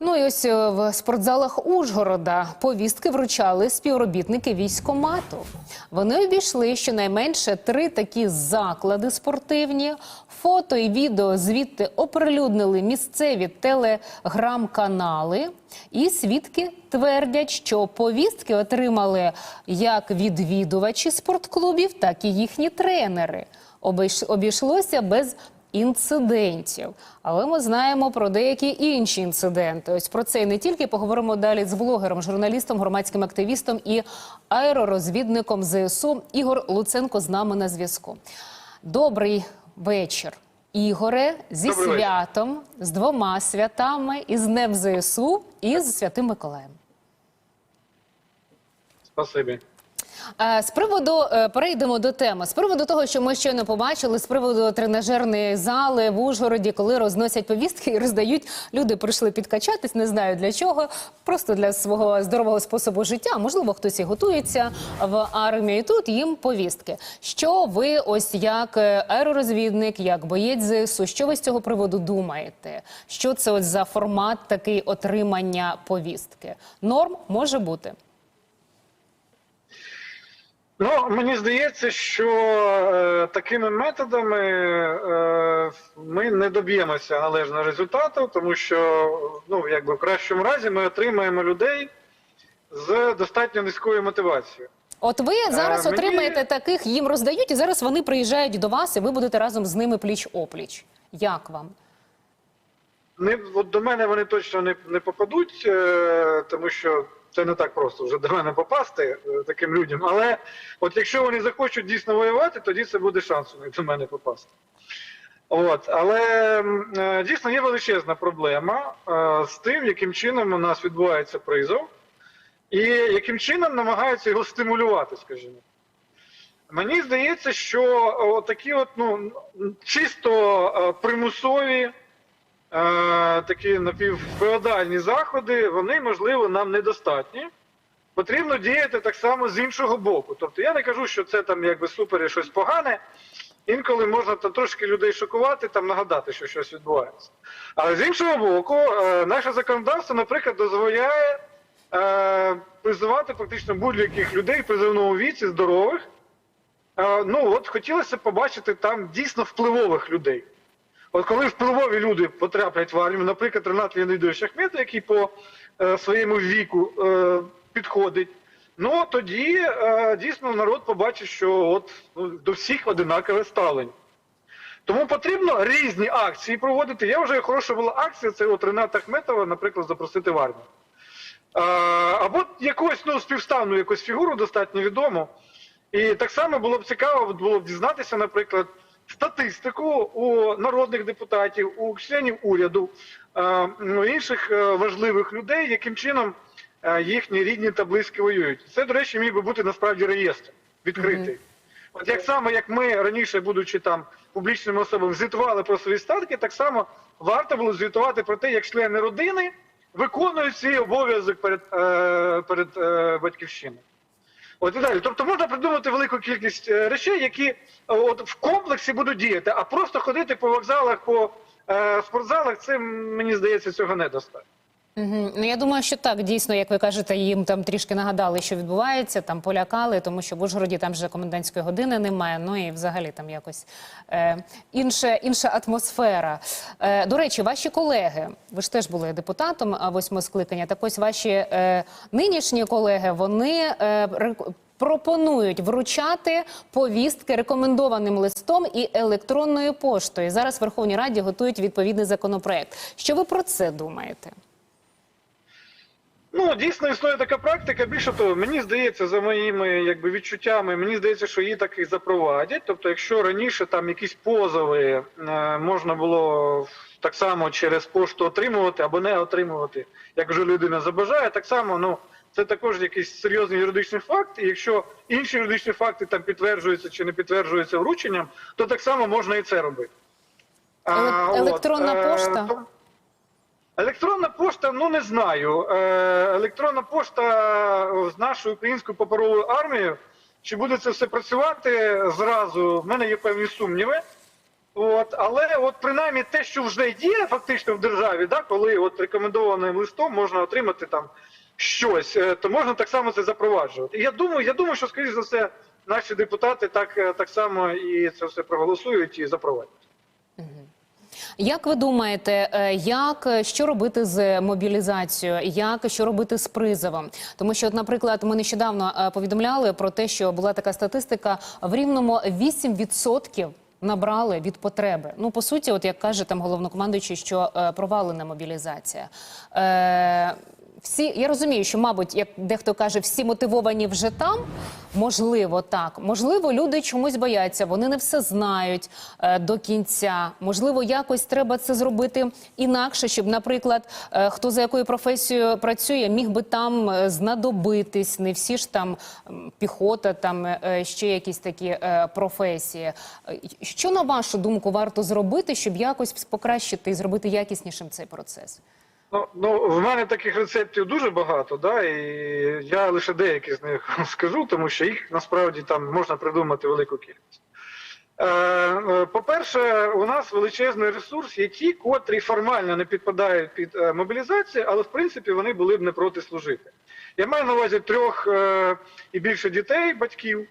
Ну і ось е, в спортзалах Ужгорода повістки вручали співробітники військомату. Вони обійшли щонайменше три такі заклади спортивні. Фото і відео звідти оприлюднили місцеві телеграм-канали. І свідки твердять, що повістки отримали як відвідувачі спортклубів, так і їхні тренери. Обійшлося без інцидентів. Але ми знаємо про деякі інші інциденти. Ось про це і не тільки поговоримо далі з блогером, журналістом, громадським активістом і аеророзвідником ЗСУ Ігор Луценко з нами на зв'язку. Добрий вечір. Ігоре, зі Добрий вечір. святом, з двома святами, і з Днем ЗСУ, і з Святим Миколаєм. Спасибі. З приводу е, перейдемо до теми. З приводу того, що ми щойно побачили, з приводу тренажерної зали в Ужгороді, коли розносять повістки і роздають, люди прийшли підкачатись, не знаю для чого, просто для свого здорового способу життя. Можливо, хтось і готується в армію. І тут їм повістки. Що ви, ось як е, аеророзвідник, як боєць ЗСУ, що ви з цього приводу думаєте? Що це ось за формат такий отримання повістки? Норм може бути. Ну, мені здається, що е, такими методами е, ми не доб'ємося належного результату, тому що ну, якби в кращому разі ми отримаємо людей з достатньо низькою мотивацією. От ви зараз Е, мені- отримаєте таких, їм роздають, і зараз вони приїжджають до вас, і ви будете разом з ними пліч опліч. Як вам? Не, от до мене вони точно не, не попадуть, е, тому що це не так просто вже до мене попасти е, таким людям. Але от якщо вони захочуть дійсно воювати, тоді це буде шанс у них до мене попасти. От, але е, дійсно є величезна проблема е, з тим, яким чином у нас відбувається призов, і яким чином намагаються його стимулювати, скажімо. Мені здається, що такі от ну чисто примусові такі напівфеодальні заходи, вони можливо нам недостатні. Потрібно діяти так само з іншого боку. Тобто я не кажу, що це там якби супер і щось погане. Інколи можна там трошки людей шокувати, там нагадати, що щось відбувається. Але з іншого боку, е, наше законодавство, наприклад, дозволяє е, призивати фактично будь-яких людей в призовному віці, здорових. Е, ну от хотілося б побачити там дійсно впливових людей. От коли впливові люди потраплять в армію, наприклад, Ренат Леонідович Ахметов, який по е, своєму віку е, підходить, ну тоді е, дійсно народ побачить, що от ну, до всіх одинакове ставлення. Тому потрібно різні акції проводити. Я вже хороша була акція, це от Рената Ахметова, наприклад, запросити в армію. Е, або якусь ну, співставну якусь фігуру достатньо відому. І так само було б цікаво було б дізнатися, наприклад, статистику у народних депутатів, у членів уряду, е, ну, інших е, важливих людей, яким чином е, їхні рідні та близькі воюють. Це, до речі, міг би бути насправді реєстр відкритий. От як само як ми раніше, будучи там публічними особами, звітували про свої статки, так само варто було звітувати про те, як члени родини виконують свій обов'язок перед, перед батьківщиною. От і далі. Тобто можна придумати велику кількість е, речей, які е, от в комплексі будуть діяти, а просто ходити по вокзалах, по е, спортзалах, це мені здається, цього недостатньо. Угу. Ну я думаю, що так дійсно, як ви кажете, їм там трішки нагадали, що відбувається, там полякали, тому що в Ужгороді там вже комендантської години немає. Ну і взагалі там якось е, інша, інша атмосфера. Е, до речі, ваші колеги, ви ж теж були депутатом восьмого скликання. Так ось ваші е, нинішні колеги, вони е, пропонують вручати повістки рекомендованим листом і електронною поштою. Зараз в Верховній Раді готують відповідний законопроект. Що ви про це думаєте? Ну, дійсно існує така практика. Більше того, мені здається, за моїми якби відчуттями, мені здається, що її так і запровадять. Тобто, якщо раніше там якісь позови е, можна було так само через пошту отримувати або не отримувати, як вже людина забажає, так само ну. Це також якийсь серйозний юридичний факт, і якщо інші юридичні факти там підтверджуються чи не підтверджуються врученням, то так само можна і це робити. А, електронна е, пошта? Електронна пошта, ну не знаю. Е, електронна пошта з нашою українською паперовою армією. Чи буде це все працювати зразу? В мене є певні сумніви. От, але от принаймні те, що вже є фактично в державі, да, коли от рекомендованим листом можна отримати там щось, е, то можна так само це запроваджувати. І я думаю, я думаю, що скоріш за все наші депутати так, е, так само і це все проголосують і запровадять. Як ви думаєте, е, як е, що робити з мобілізацією? Як що робити з призовом? Тому що, от, наприклад, ми нещодавно е, повідомляли про те, що була така статистика в рівному 8% набрали від потреби. Ну по суті, от як каже там головнокомандуючий, що провалена мобілізація. Е, всі я розумію, що, мабуть, як дехто каже, всі мотивовані вже там. Можливо, так. Можливо, люди чомусь бояться, вони не все знають е, до кінця. Можливо, якось треба це зробити інакше, щоб, наприклад, е, хто за якою професією працює, міг би там е, знадобитись. Не всі ж там піхота, там е, ще якісь такі е, професії. Е, Що на вашу думку варто зробити, щоб якось покращити і зробити якіснішим цей процес? Ну, ну, в мене таких рецептів дуже багато, да, і я лише деякі з них скажу, тому що їх насправді там можна придумати велику кількість. Е, е, По-перше, у нас величезний ресурс, є ті, котрі формально не підпадають під е, мобілізацію, але в принципі вони були б не проти служити. Я маю на увазі трьох і більше дітей, батьків.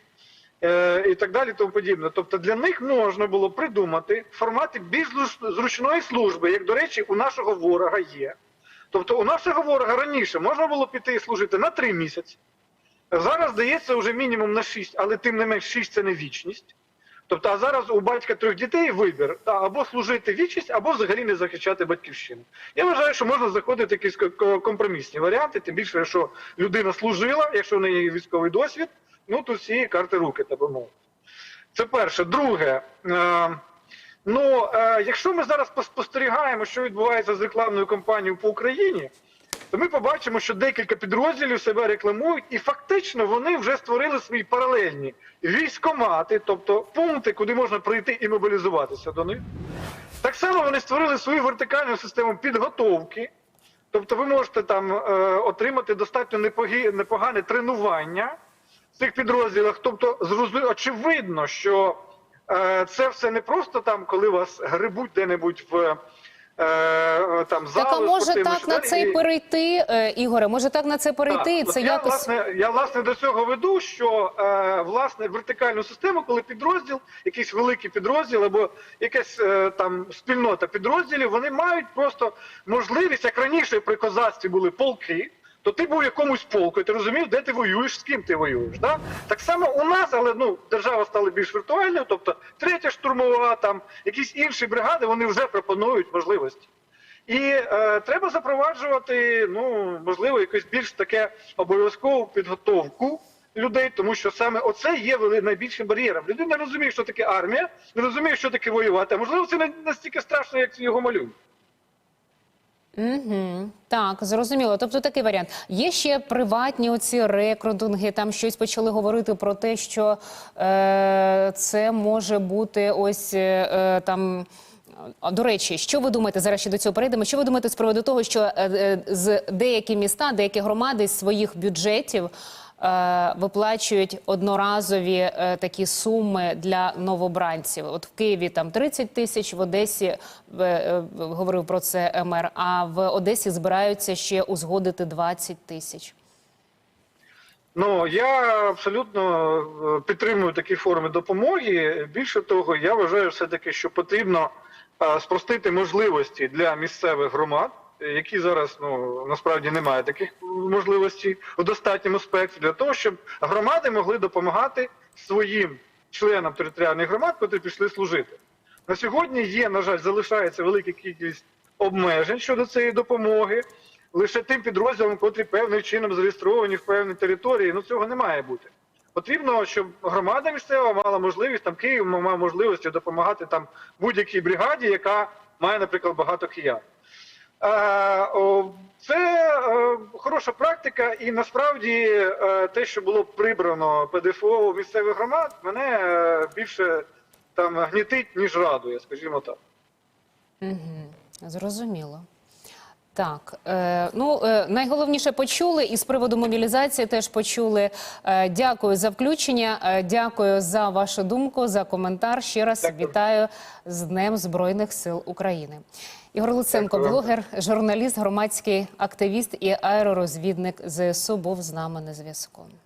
І так далі, тому подібне. Тобто для них можна було придумати формати більш зручної служби, як, до речі, у нашого ворога є. Тобто у нашого ворога раніше можна було піти і служити на три місяці. Зараз дається вже мінімум на шість, але тим не менш шість це не вічність. Тобто, а зараз у батька трьох дітей вибір або служити вічність, або взагалі не захищати батьківщину. Я вважаю, що можна заходити якісь ко- ко- компромісні варіанти, тим більше, якщо людина служила, якщо в неї є військовий досвід, ну то всі карти руки, так би мовити. Це перше. Друге, е, ну е, якщо ми зараз поспостерігаємо, що відбувається з рекламною кампанією по Україні, то ми побачимо, що декілька підрозділів себе рекламують, і фактично вони вже створили свої паралельні військомати, тобто пункти, куди можна прийти і мобілізуватися до них. Так само вони створили свою вертикальну систему підготовки. Тобто ви можете там е, отримати достатньо непогі- непогане тренування в цих підрозділах. Тобто, зрозуміло, очевидно, що це все не просто там, коли вас грибуть де-небудь в е, там Так, а може так на це і- перейти, е, Ігоре? Може так на це перейти? так, це я, якось власне, я власне до цього веду, що е, власне вертикальну систему, коли підрозділ, якийсь великий підрозділ або якась е, там спільнота підрозділів, вони мають просто можливість, як раніше при козацтві були полки. То ти був якомусь полку, і ти розумів, де ти воюєш, з ким ти воюєш. Да? Так само у нас, але ну держава стала більш віртуальною, тобто третя штурмова, там якісь інші бригади, вони вже пропонують можливості. І е, треба запроваджувати, ну можливо, якусь більш таке обов'язкову підготовку людей, тому що саме оце є найбільшим бар'єром. Людина не розуміє, що таке армія, не розуміє, що таке воювати. А можливо, це не настільки страшно, як його малюють. Угу. Так, зрозуміло. Тобто такий варіант. Є ще приватні оці рекрутинги. Там щось почали говорити про те, що е, це може бути ось е, е, там. До речі, що ви думаєте зараз ще до цього перейдемо? Що ви думаєте з приводу того, що е, е, з деякі міста, деякі громади з своїх бюджетів виплачують одноразові е, такі суми для новобранців? От в Києві там 30 тисяч, в Одесі е, е, говорив про це мер, а в Одесі збираються ще узгодити 20 тисяч. Ну я абсолютно е, підтримую такі форми допомоги. Більше того, я вважаю все таки, що потрібно е, спростити можливості для місцевих громад, е, які зараз ну насправді немає таких можливостей у достатньому спектрі, для того, щоб громади могли допомагати своїм членам територіальних громад, котрі пішли служити. На сьогодні є, на жаль, залишається велика кількість обмежень щодо цієї допомоги. Лише тим підрозділам, котрі певним чином зареєстровані в певній території, ну цього не має бути. Потрібно, щоб громада місцева мала можливість, там Київ мав можливості допомагати там будь-якій бригаді, яка має, наприклад, багато киян. Це хороша практика, і насправді е, те, що було прибрано ПДФО у місцевих громад, мене е, більше там гнітить, ніж радує, скажімо так. Угу, Зрозуміло. Так, е, ну найголовніше почули, і з приводу мобілізації теж почули. Дякую за включення. Дякую за вашу думку, за коментар. Ще раз Дякую. вітаю з Днем Збройних сил України. Ігор Луценко, блогер, журналіст, громадський активіст і аеророзвідник ЗСУ був з нами на зв'язку.